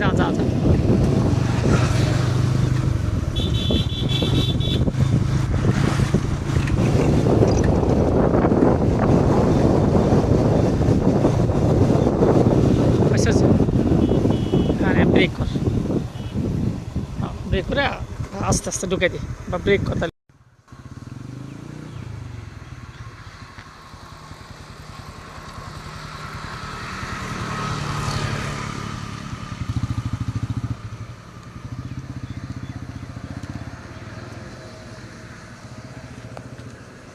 যা যা যা আচ্ছা আচ্ছা হ্যাঁ ব্রেক কর ব্রেক করে আস্তে আস্তে ঢুকে দি বা ব্রেক কর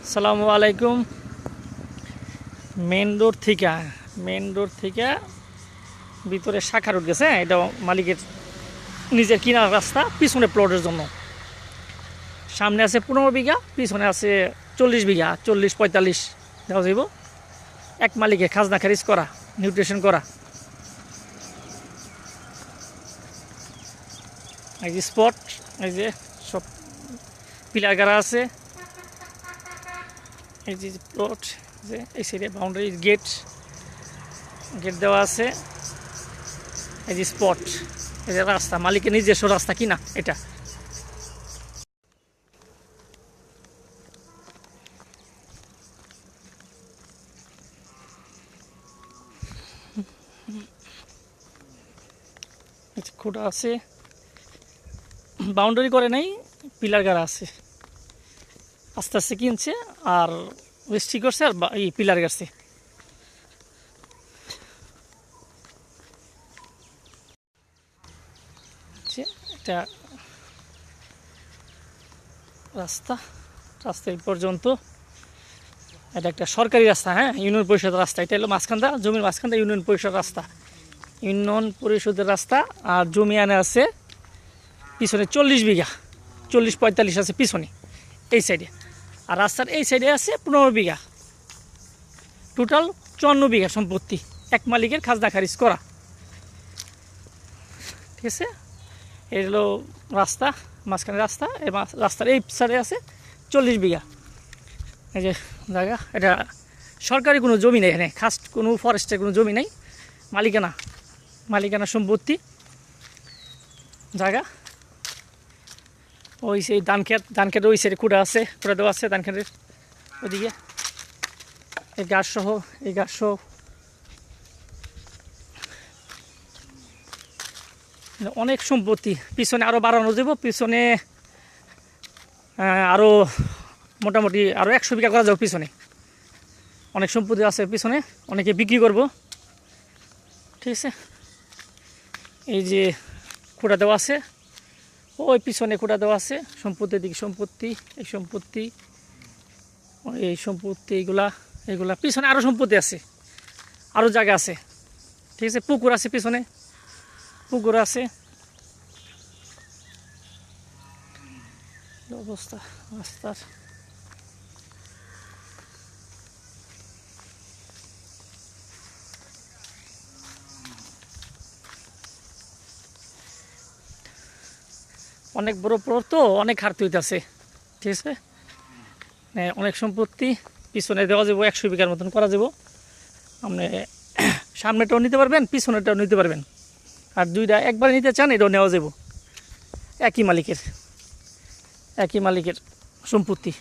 সালামু আলাইকুম। মেন রোড থেকে মেন রোড থেকে ভিতরে শাখা রোড গেছে হ্যাঁ? এটা মালিকের নিজের কিনার রাস্তা পিছনে প্লটের জন্য। সামনে আছে পনেরো বিঘা, পিছনে আছে চল্লিশ বিঘা, চল্লিশ, পঁয়তাল্লিশ, দেওয়া যাইব। এক মালিকে খাজনা খারিজ করা, নিউট্রিশন করা। এই যে স্পট এই যে সব পিলার গাড়া আছে। এই যে প্লট যে এই সাইডে বাউন্ডারি গেট গেট দেওয়া আছে। এই যে স্পট এই যে রাস্তা, মালিকের নিজস্ব রাস্তা কিনা, এটা। খোটা আছে। বাউন্ডারি করে নাই পিলার গাড়া আছে। আস্তে আস্তে কিনছে আর রেস্ট্রি করছে আর এই পিলার গাড়ছে। যে এটা রাস্তা। রাস্তা এই পর্যন্ত। এটা একটা সরকারি রাস্তা হ্যাঁ? ইউনিয়ন পরিষদের রাস্তা। এটা হলো মাঝখানটা জমির মাঝখানটা ইউনিয়ন পরিষদ রাস্তা। ইউনিয়ন পরিষদের রাস্তা আর জমি আনে আছে পিছনে চল্লিশ বিঘা। চল্লিশ পঁয়তাল্লিশ আছে পিছনে, এই সাইডে আর রাস্তার এই সাইডে আছে পনেরো বিঘা। টোটাল চুয়ান্ন বিঘা সম্পত্তি, এক মালিকের খাজনা খারিজ করা। ঠিক আছে? এই হলো রাস্তা, মাঝখানে রাস্তা এবং রাস্তার এই সাইডে আছে চল্লিশ বিঘা। এই যে জায়গা, এটা সরকারি কোনো জমি নেই এখানে খাস কোনো ফরেস্টের কোনো জমি নেই, মালিকানা মালিকানা সম্পত্তি। জায়গা। ওই সেই ধান খেত ধান খেত ওই সাইডে কুড়া আছে, কুড়া দেওয়া আছে ধান খেতের ওইদিকে এই গাছ সহ, এই গাছ সহ। অনেক সম্পত্তি, পিছনে আরও বাড়ানো যাব, পিছনে আরও মোটামুটি আরও একশো বিঘা করা যাবে পিছনে। অনেক সম্পত্তি আছে পিছনে, অনেকে বিক্রি করব। ঠিক আছে? এই যে খুঁটা দেওয়া আছে। ওই পিছনে কোটা দেওয়া আছে। সম্পত্তির দিকে সম্পত্তি, এই সম্পত্তি এই সম্পত্তি এইগুলা এগুলা পিছনে আরও সম্পত্তি আছে আরও জায়গা আছে। ঠিক আছে, পুকুর আছে পিছনে, পুকুর আছে। অবস্থা, রাস্তার অনেক বড় প্লট তো, অনেক হারতে হইতেছে। ঠিক আছে? মানে অনেক সম্পত্তি, পিছনে দেওয়া যাব, একশো বিঘার মতন করা যাব। আপনি সামনেটাও নিতে পারবেন, পিছনেটাও নিতে পারবেন। আর দুইটা একবার নিতে চান, এটাও নেওয়া যাব। একই মালিকের একই মালিকের সম্পত্তি।